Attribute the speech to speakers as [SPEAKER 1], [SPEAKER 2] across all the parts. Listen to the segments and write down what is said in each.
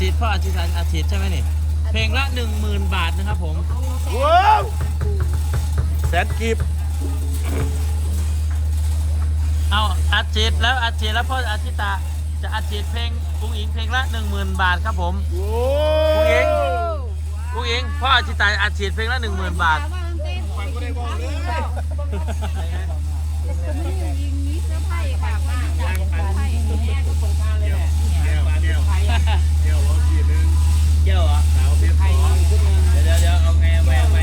[SPEAKER 1] ฉีดพ่ออาชีพอาชีพใช่ไหมนี่ เพลงละหนึ่งหมื่นบาทนะครับผม
[SPEAKER 2] ว้าวแสนกีบ
[SPEAKER 1] เอาอาชีพแล้วอาชีพแล้วพ่ออาชิตาจะอาชีพเพลงกุ้งอิงเพลงละหนึ่งหมื่นบาทครับผม
[SPEAKER 2] โอ้
[SPEAKER 1] กุ้งอิงกุ้งอิงพ่ออาชิตาอาชีพเพลงละหนึ่งหมื่นบาท
[SPEAKER 2] ฟังก็ได้บอกเลย
[SPEAKER 1] เกี่ยวเหรอเดี๋ยวเดี๋ยวเดี๋ยวเอาไงเอาไงเอาไง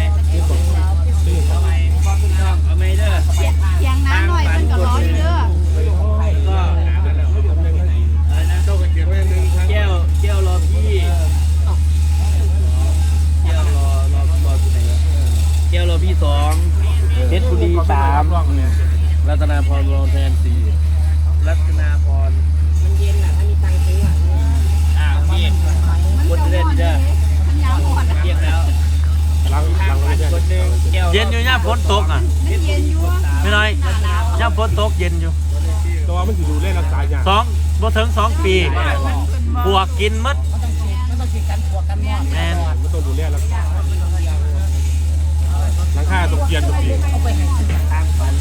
[SPEAKER 1] เอาไงเอาไงเด้อ
[SPEAKER 3] ยังน้ำหน่อยมันก็ร้อนเด้อ
[SPEAKER 1] ก็อะไรนะ
[SPEAKER 2] เจ้าก็เขียนไว้หนึ่งตั้ง
[SPEAKER 1] แก้วแก้วรอพี่แก้วรอรอรอที่ไหนวะแก้วรอพี่สองเพชรบุรีสามรัตนาพรรองแทนสี่รัตนาพรมันเย็นอะถ้ามีตังค์ซื้ออะอ่าพี่ค นเล่นเด้อ
[SPEAKER 3] มันน้ำอ่อน
[SPEAKER 1] เที่ยงแล้ว
[SPEAKER 2] หลังหลังเลย
[SPEAKER 1] คนหนึ่งแก้ว
[SPEAKER 4] เย็นอยู่ย่ามฝนตกอะ
[SPEAKER 3] มันเย็นอยู่
[SPEAKER 4] พี่น้อยย่ามฝนตกเย็นอยู่
[SPEAKER 2] ตัวมันสิดูแลรักษาอย่าง
[SPEAKER 4] สองบ่ถึงสองปีปวกกินหมดแมน
[SPEAKER 2] มันต้องดูแลรักษาหลังคาต้องเปลี่ยนทุกปี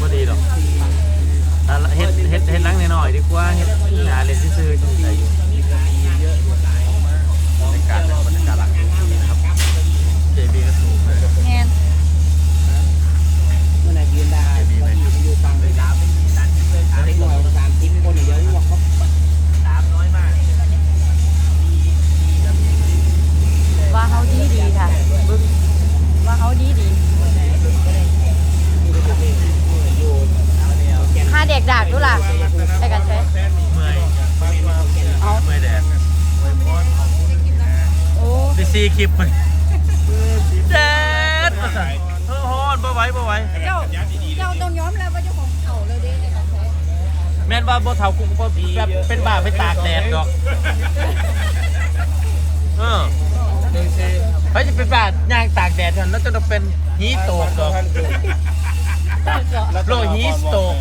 [SPEAKER 4] บ่ดีดอกแต่ละเฮ็ดเฮ็ดเฮ็ดหลังน้อยๆดีกว่าเฮ็ดหาเล่นซื่อๆจังไดอยู่บรรยากาศบรรยากาศหลังนะครับเจบีก็สูงเลย
[SPEAKER 3] แงน
[SPEAKER 1] มันน่ะยืนได้อยู่ตังเลยสามสามทิพย์เลยสามทิพย์สามทิพย์คนเดียวว่าเขาสามน้อยมาก
[SPEAKER 3] ว่าเขาดีดีค่ะว่าเขาดีดีค่าเด็กดากดูล่ะไปกันใช้
[SPEAKER 4] เมื่อย
[SPEAKER 3] เอา
[SPEAKER 4] เมื่อยแดด
[SPEAKER 3] โอ้
[SPEAKER 4] ได้ซีคลิปมันแดดมาสั่นเออฮ้อนบ่ไหวบ่ไหว
[SPEAKER 3] เจ้าเจ้าต้องยอมแล้วว่าเจ้าของเก่าเลยดิในการใช้
[SPEAKER 4] แม่นว่าบ่เฒ่ากูบ่แบบเป็นบ้าไปตากแดดดอกเออไปจะเป็นบ้าย่างตากแดดนั่นแล้วจะต้องเป็นฮีสโตกดอกโรคฮีสโตก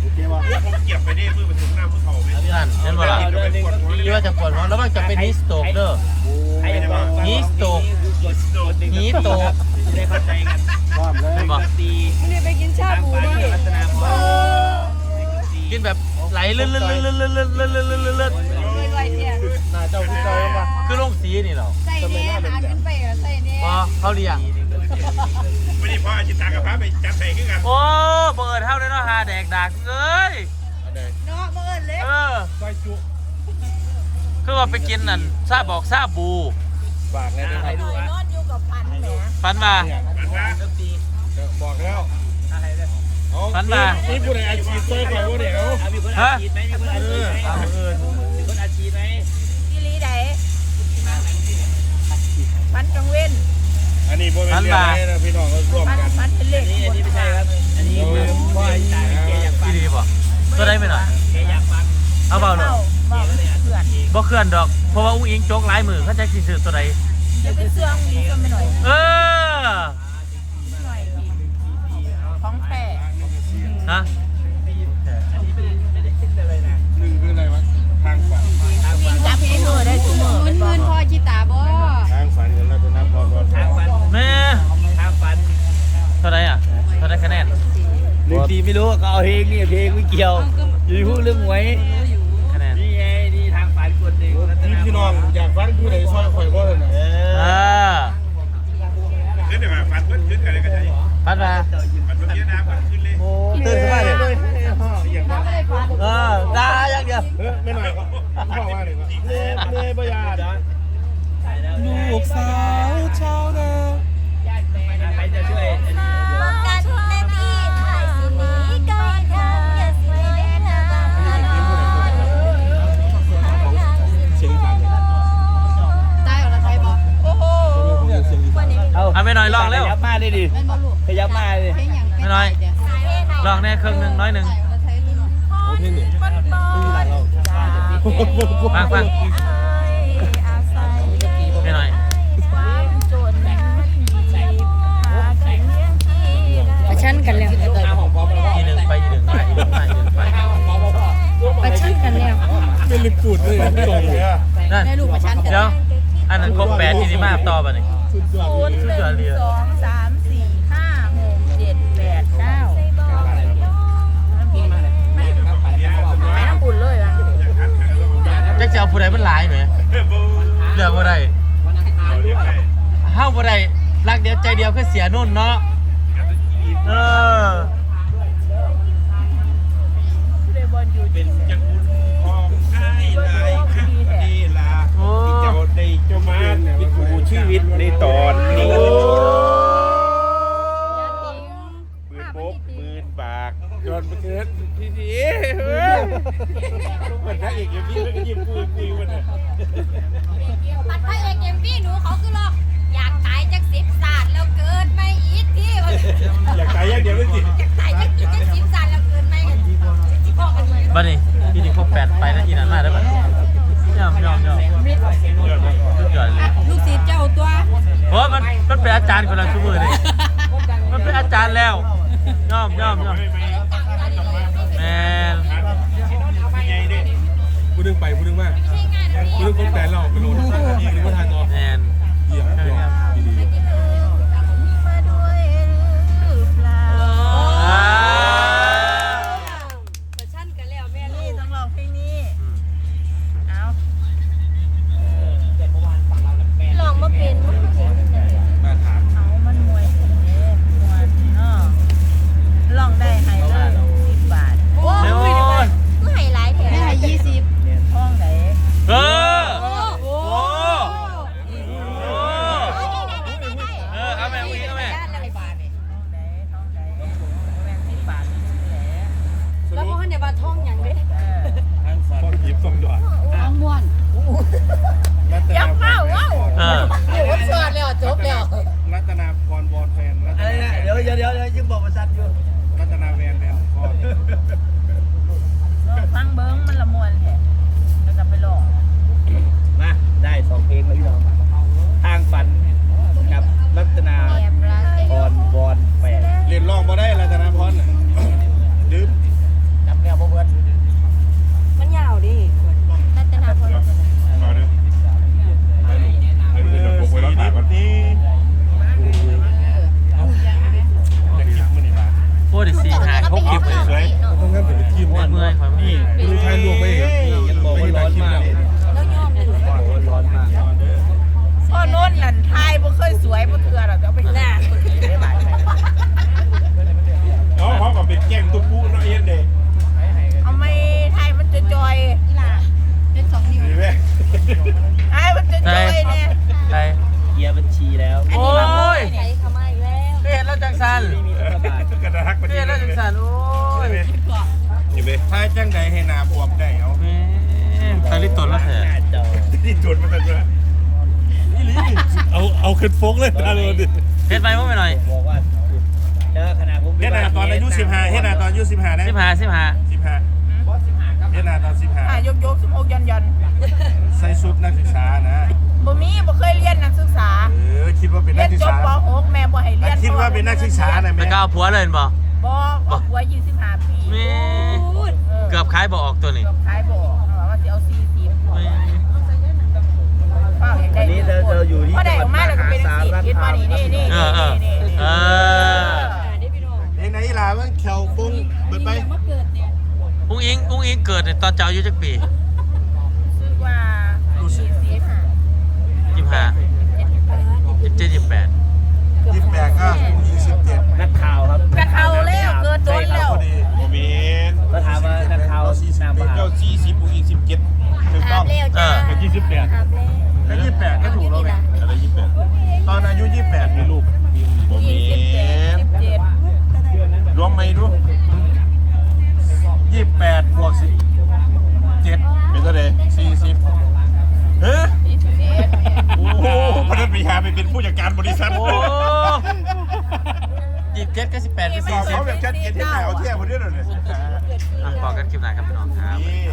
[SPEAKER 2] โอเคป่ะ
[SPEAKER 4] นั่นเห็นบ่ล่ะ ที่ว่าจะปวดหัวแล้วมันจะเป็นฮีสโตกเด้อฮีสโตกฮีสโตก
[SPEAKER 1] ได้เข้าใจกัน
[SPEAKER 2] พร้อมเลย
[SPEAKER 4] เห็นบ่
[SPEAKER 1] ตี
[SPEAKER 3] ไม่ได้ไปกินชาบูด้วย
[SPEAKER 1] รัตนาพร
[SPEAKER 4] กินแบบไหลลื่นลื่นลื่นลื่นลื่นลื่นลื่นลื่นลื่นลื่น
[SPEAKER 3] เลยไรเนี่ย
[SPEAKER 2] หน้าเจ้าพี่เจ้าป่ะ
[SPEAKER 4] คือโรงสีนี่เหรอ
[SPEAKER 3] ใส่เนี่ยหาขึ้นไปอะใส่เนี่ย
[SPEAKER 4] พอเขาเรียง
[SPEAKER 5] ไม่ได้พ่ออาชิตากับพระไปจัดใส่ขึ้นกัน
[SPEAKER 4] โอ้เปิดเท่าเลยเนาะหาแดกดากเอ้ย
[SPEAKER 3] เนาะเมื่อเล็ก
[SPEAKER 4] เออ
[SPEAKER 2] ซอยจุ
[SPEAKER 4] คือว่าไปกินนั่นซาบอกซาบู
[SPEAKER 2] ฝากเลยนะครับ
[SPEAKER 3] นอนอยู่กับพันแหม
[SPEAKER 4] ฟันมา
[SPEAKER 2] บอกแล้ว
[SPEAKER 4] ฟันมา
[SPEAKER 2] นี่ผู้ใดอาชีพซอยข่อยว่าเดี๋ยว
[SPEAKER 1] มีคนอาชีพไหมมีคนอาชีพไหมมีคนอาชีพไหม
[SPEAKER 3] ที่ลีไดพันกังเว้น
[SPEAKER 2] อันนี้บ่เป็นเรื่องอะไรนะพี่น้องก็ร่วม
[SPEAKER 3] พัน
[SPEAKER 2] กัน
[SPEAKER 3] พันเป็นเลข
[SPEAKER 1] อันนี้อันนี้ไม่ใช่ครับ อันนี้คือพ่ออาชีพแกอยากฟัง
[SPEAKER 4] พี่ดีป่ะตัวได้ไหมหน่อย
[SPEAKER 1] แกอยากฟัง
[SPEAKER 4] เอาเบาหน่อย
[SPEAKER 3] เบาเพื่อน
[SPEAKER 4] บ่เคลื่อนดอก เพราะว่าอุ้งอิงโจกหลายมือเขาใจสิซื้อตัวใด
[SPEAKER 3] จะเป็นเสื่องมีก็ไม่หน่อย
[SPEAKER 4] เออ
[SPEAKER 3] หน่อยของแท้
[SPEAKER 4] ฮะ
[SPEAKER 2] หนึ่งคืออะไรวะทางฝัน
[SPEAKER 3] มีจับให้มือได้ทุกมือมืนมืนพอจิตาบ่
[SPEAKER 2] ทางฝันกันแล้วจะนับพรวัน
[SPEAKER 1] ทางฟัน
[SPEAKER 4] แม่
[SPEAKER 1] ทางฟัน
[SPEAKER 4] เท่าไหรอะเท่าไหรคะแนน
[SPEAKER 1] หนึ่งทีไม่รู้ก็เอาเพลงนี่เพลงไม่เกี่ยวอยู่พูดเรื่องหวย
[SPEAKER 4] คะแนน
[SPEAKER 1] นี่ไงนี่ทางฝันคนหนึ่งรัต
[SPEAKER 2] ที่
[SPEAKER 1] นา
[SPEAKER 2] พี่น้องอยากฟังผู้ใดซอยข่อยว่าเลยนะ
[SPEAKER 1] เอ
[SPEAKER 4] เอ
[SPEAKER 1] อ
[SPEAKER 4] อ
[SPEAKER 5] ขึ้นเลยมาฟันขึ้นขึ้นอะไรกันใช่
[SPEAKER 4] ฟันมา
[SPEAKER 5] ฟันเมื่อกี้น้ำมันขึ้นเลย
[SPEAKER 4] โอ้ตื่นขึ้นมาเลย
[SPEAKER 2] อย่างว่า
[SPEAKER 4] เออด่าอย่างเดียว
[SPEAKER 2] เฮ้ยไม่หน่อยพ่อว่าหนึ่งเล่เล่บยาด
[SPEAKER 4] ลูกสาว ไปหน่อยลองเร็ว
[SPEAKER 1] ขยับมาดิดิ
[SPEAKER 3] แม่นบ่ลูก
[SPEAKER 1] ขยับมาดิ
[SPEAKER 3] เพลงหยัง
[SPEAKER 4] ไม่น้อยลองแน่ครึ่งหนึ่งน้อยหนึ่ง
[SPEAKER 3] ตายอรไทยเลยเนาะ
[SPEAKER 2] โอ้เพลงนี่
[SPEAKER 4] ฟังฟังไม่หน่อย
[SPEAKER 3] ประชันกันแล้ว
[SPEAKER 4] อีหนึ่งไปอีหนึ่งมาอีหนึ่งมาอีหนึ่งไป
[SPEAKER 3] ประชันกันแล้ว
[SPEAKER 2] เป็นลิปูดเลยตรงเลยอะ
[SPEAKER 4] นั่น
[SPEAKER 3] ได้ลูกมาชั้นกัน
[SPEAKER 4] เดี๋ยวอันนั้นครบแปดที่นี่มาต่อป่ะนี่
[SPEAKER 2] สุดยอด
[SPEAKER 3] ศูนย์หนึ่งสองสามสี่ห้าหกเจ็ดแปดเก้าไปน้ำปุ่นเลยว่ะ
[SPEAKER 4] จะจะเอาผู้ใดมันหลายไหมเลือกผู้ใดเฮาวผู้ใดรักเดียวใจเดียวคือเสียนุ่นเนาะเออ
[SPEAKER 3] เป็
[SPEAKER 5] นจัง ตในตอนนี้หมื่นบกหมื่นบากจนไปเกิดพี่สีเฮ้ยเหมือนพระเอกอย่างนี้แล้วก็ยิ้มปุยปุยมันน่ะ
[SPEAKER 6] ปัดพระเอกเอ็มวีหนูเขาคือหรอกอยากตายจากสิบศาสตร์แล้วเกิดไม่อีกที่ว่า
[SPEAKER 5] อยากตายอย่างเดียวเลยสิ
[SPEAKER 6] อยากตายจากจากสิบศาสตร์แล้วเกิดไม่กันที่พ่อกันเลย
[SPEAKER 4] บัดนี้ที่นี่ครบแปดไปนาทีนั้นมาได้ป่ะ ยอมยอมยอมสุดยอดเลย
[SPEAKER 3] ลูกศิษย์เจ้าตัว
[SPEAKER 4] เพราะมันมันเป็นอาจารย์คนละชั่วโมงเลยมันเป็นอาจารย์แล้วยอมยอมยอมแมน
[SPEAKER 5] ผู้ดึ
[SPEAKER 2] งไปผู้ดึงมากผู้ดึงคนแต่เราไปโหลดอีกหนึ่งมาทานต่อ
[SPEAKER 4] แมน
[SPEAKER 2] เยี่ยม
[SPEAKER 6] แกล้
[SPEAKER 3] ง
[SPEAKER 2] ตุ๊
[SPEAKER 1] กปุ๊
[SPEAKER 3] เนาะ
[SPEAKER 1] เอ็
[SPEAKER 5] น
[SPEAKER 4] เด็
[SPEAKER 1] ก
[SPEAKER 6] เอา
[SPEAKER 3] ไม่ทายมันจะจอย
[SPEAKER 6] นี่ล่ะเป็นสองนิ้ว
[SPEAKER 5] นี่แม่
[SPEAKER 3] ทายมันจะจอยเนี่ย
[SPEAKER 4] ใช่
[SPEAKER 1] เคลียร์บัญชีแล้ว
[SPEAKER 3] อัน
[SPEAKER 4] โอ้
[SPEAKER 3] นี้มาบ่
[SPEAKER 4] ย
[SPEAKER 6] ใช้คำว่าอีกแล้ว
[SPEAKER 4] เฮ็ดแล้วจังสัน
[SPEAKER 1] ไม่มีรัฐบาล
[SPEAKER 5] กระดักมา
[SPEAKER 4] เฮ็ดแล้วจังสันโอ้ย
[SPEAKER 5] นี่เลยถ้าจังใดให้นาบวมได้เอา
[SPEAKER 4] แม่ตาลิตนแล้วแท้
[SPEAKER 1] หน้าจอ
[SPEAKER 5] ที่จุดมันจะเอาเอาขึ้นฟกเลยตาเลยดิ
[SPEAKER 4] เฮ็ดไปมั้งไปหน่อย
[SPEAKER 1] บอกว่า เจอขนาดผม
[SPEAKER 5] เฮ็ดนาตอนอายุ15เฮ็ดนาตอนอายุ15นะ
[SPEAKER 4] สิบหาสิบหา
[SPEAKER 5] 15เฮ็ดนาตอน
[SPEAKER 3] อะยกยกสมอกยันยัน
[SPEAKER 5] 15ใส่ชุดนักศึกษานะ
[SPEAKER 3] บ่มีบ่เคยเรียนนักศึกษา
[SPEAKER 5] เออคิดว่าเป็น
[SPEAKER 3] เรี
[SPEAKER 5] นั
[SPEAKER 3] ย
[SPEAKER 5] ก
[SPEAKER 3] น
[SPEAKER 5] ศึก
[SPEAKER 3] จบ
[SPEAKER 5] ษา
[SPEAKER 3] ป .6 แม่บ่ให้เรียน
[SPEAKER 5] คิดว่าเป็นนักศึกษานะ
[SPEAKER 4] ไป
[SPEAKER 5] แม่
[SPEAKER 4] ก้าวผัวเลยเห็นบ่
[SPEAKER 3] บ่บ่ผัว25ปี
[SPEAKER 4] แม่เกือบขายบ่ออกตัวนี้
[SPEAKER 3] เกือบขายบ่ออกว่าสิเอา40
[SPEAKER 4] แม่
[SPEAKER 3] เปล่าอย่างใด
[SPEAKER 1] อันนี้เราเราอยู่ที่
[SPEAKER 3] พอได้
[SPEAKER 1] จังห
[SPEAKER 3] อ
[SPEAKER 1] วั
[SPEAKER 3] อก
[SPEAKER 1] ด
[SPEAKER 3] มามแล้วก็
[SPEAKER 1] หา
[SPEAKER 3] เป็น
[SPEAKER 1] สา
[SPEAKER 3] สี
[SPEAKER 1] ร
[SPEAKER 3] คิด
[SPEAKER 1] คา
[SPEAKER 3] ว่ามนี่นี่นี่
[SPEAKER 4] เออเออ
[SPEAKER 3] นี่นี่
[SPEAKER 4] เออ
[SPEAKER 5] เฮ็ด ไหนล่ะมันแขวฟงเบิดไป
[SPEAKER 4] อุ้งอิงอุ้งอิงเกิดในตอนเจ้าอายุจักปี
[SPEAKER 3] รู้สึกว่า20
[SPEAKER 4] ยี่ห้ายี่เจ็ดยี่แปด
[SPEAKER 5] 28ก็27
[SPEAKER 1] นัก
[SPEAKER 4] สิบเจ็ดก็สิบแปดก็สี่สิบ
[SPEAKER 5] เขาแบบชัดเจนที่ไหนเอาเที่ยวคนเดียวเลย
[SPEAKER 4] อะพอกันคลิปหน้าครับพี่น้องครับ
[SPEAKER 5] นี่